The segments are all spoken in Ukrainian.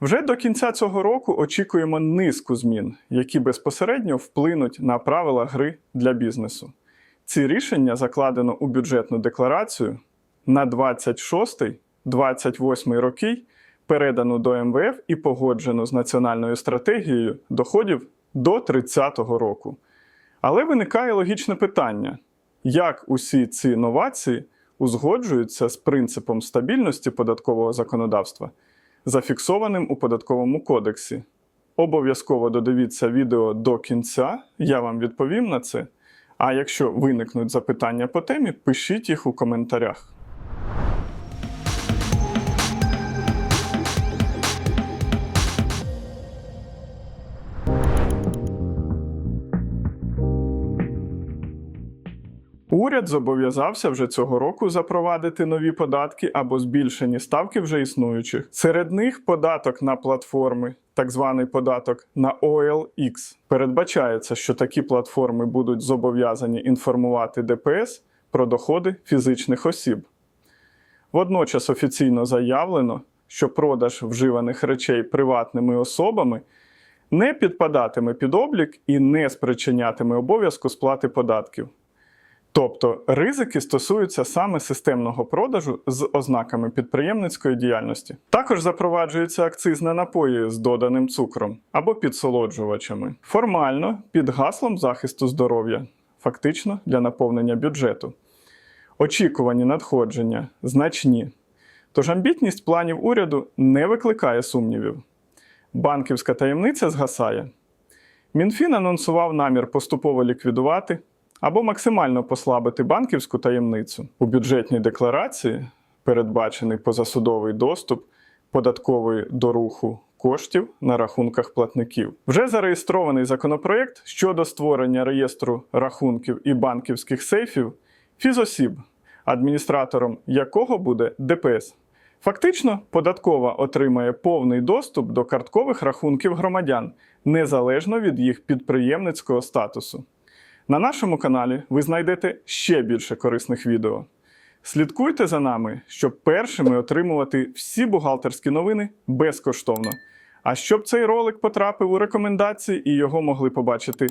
Вже до кінця цього року очікуємо низку змін, які безпосередньо вплинуть на правила гри для бізнесу. Ці рішення закладено у бюджетну декларацію на 26-28 роки, передано до МВФ і погоджено з національною стратегією доходів до 30-го року. Але виникає логічне питання: як усі ці новації узгоджуються з принципом стабільності податкового законодавства, зафіксованим у податковому кодексі? Обов'язково додивіться відео до кінця, я вам відповім на це. А якщо виникнуть запитання по темі, пишіть їх у коментарях. Уряд зобов'язався вже цього року запровадити нові податки або збільшені ставки вже існуючих. Серед них податок на платформи, так званий податок на OLX. Передбачається, що такі платформи будуть зобов'язані інформувати ДПС про доходи фізичних осіб. Водночас офіційно заявлено, що продаж вживаних речей приватними особами не підпадатиме під облік і не спричинятиме обов'язку сплати податків. Тобто ризики стосуються саме системного продажу з ознаками підприємницької діяльності. Також запроваджується акциз на напої з доданим цукром або підсолоджувачами. Формально під гаслом захисту здоров'я, фактично для наповнення бюджету. Очікувані надходження значні. Тож амбітність планів уряду не викликає сумнівів. Банківська таємниця згасає. Мінфін анонсував намір поступово ліквідувати або максимально послабити банківську таємницю. У бюджетній декларації передбачений позасудовий доступ податкової до руху коштів на рахунках платників. Вже зареєстрований законопроєкт щодо створення реєстру рахунків і банківських сейфів фізосіб, адміністратором якого буде ДПС. Фактично, податкова отримає повний доступ до карткових рахунків громадян незалежно від їх підприємницького статусу. На нашому каналі ви знайдете ще більше корисних відео. Слідкуйте за нами, щоб першими отримувати всі бухгалтерські новини безкоштовно. А щоб цей ролик потрапив у рекомендації і його могли побачити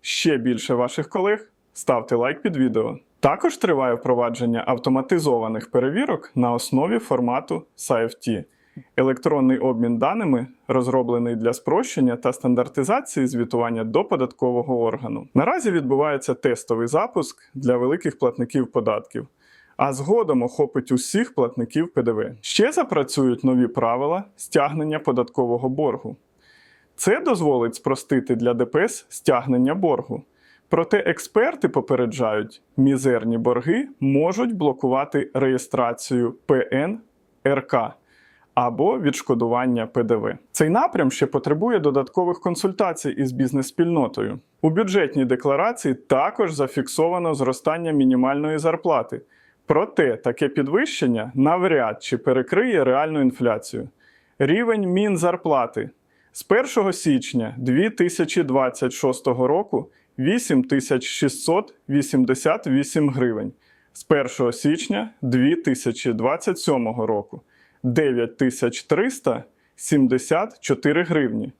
ще більше ваших колег, ставте лайк під відео. Також триває впровадження автоматизованих перевірок на основі формату SAFT. Електронний обмін даними розроблений для спрощення та стандартизації звітування до податкового органу. Наразі відбувається тестовий запуск для великих платників податків, а згодом охопить усіх платників ПДВ. Ще запрацюють нові правила стягнення податкового боргу. Це дозволить спростити для ДПС стягнення боргу. Проте експерти попереджають, мізерні борги можуть блокувати реєстрацію ПН РК або відшкодування ПДВ. Цей напрям ще потребує додаткових консультацій із бізнес-спільнотою. У бюджетній декларації також зафіксовано зростання мінімальної зарплати. Проте таке підвищення навряд чи перекриє реальну інфляцію. Рівень мінзарплати з 1 січня 2026 року 8688 гривень, з 1 січня 2027 року 9374 гривні.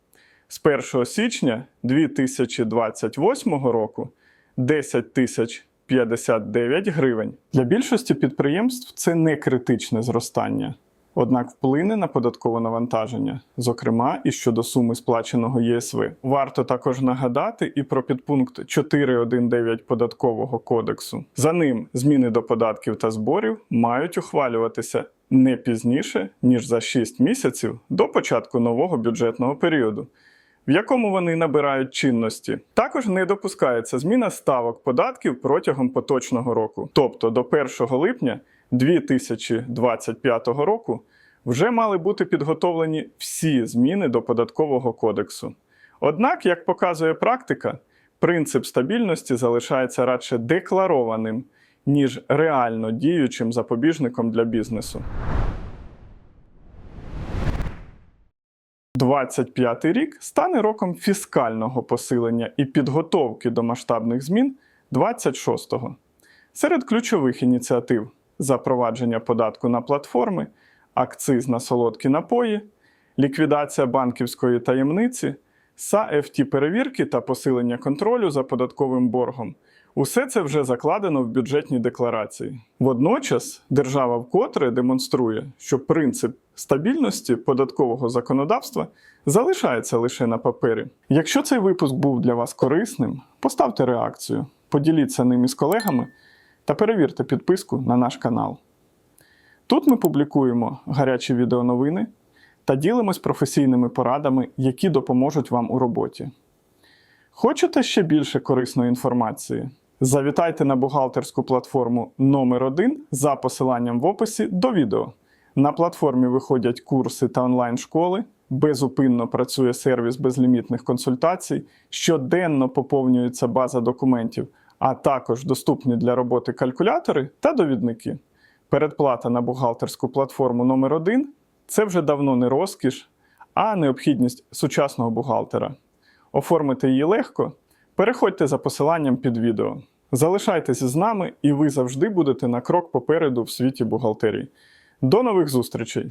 З 1 січня 2028 року 10059 гривень. Для більшості підприємств це не критичне зростання, однак вплине на податкове навантаження, зокрема і щодо суми сплаченого ЄСВ. Варто також нагадати і про підпункт 4.1.9 податкового кодексу. За ним зміни до податків та зборів мають ухвалюватися не пізніше, ніж за 6 місяців до початку нового бюджетного періоду, в якому вони набирають чинності. Також не допускається зміна ставок податків протягом поточного року, тобто до 1 липня 2025 року вже мали бути підготовлені всі зміни до податкового кодексу. Однак, як показує практика, принцип стабільності залишається радше декларованим ніж реально діючим запобіжником для бізнесу. 25 рік стане роком фіскального посилення і підготовки до масштабних змін 26-го. Серед ключових ініціатив запровадження податку на платформи, акциз на солодкі напої, ліквідація банківської таємниці, САФТ перевірки та посилення контролю за податковим боргом. Усе це вже закладено в бюджетній декларації. Водночас держава вкотре демонструє, що принцип стабільності податкового законодавства залишається лише на папері. Якщо цей випуск був для вас корисним, поставте реакцію, поділіться ним із колегами та перевірте підписку на наш канал. Тут ми публікуємо гарячі відеоновини та ділимось професійними порадами, які допоможуть вам у роботі. Хочете ще більше корисної інформації? Завітайте на бухгалтерську платформу номер 1 за посиланням в описі до відео. На платформі виходять курси та онлайн-школи, безупинно працює сервіс безлімітних консультацій, щоденно поповнюється база документів, а також доступні для роботи калькулятори та довідники. Передплата на бухгалтерську платформу номер 1 це вже давно не розкіш, а необхідність сучасного бухгалтера. Оформити її легко. Переходьте за посиланням під відео. Залишайтеся з нами, і ви завжди будете на крок попереду в світі бухгалтерії. До нових зустрічей!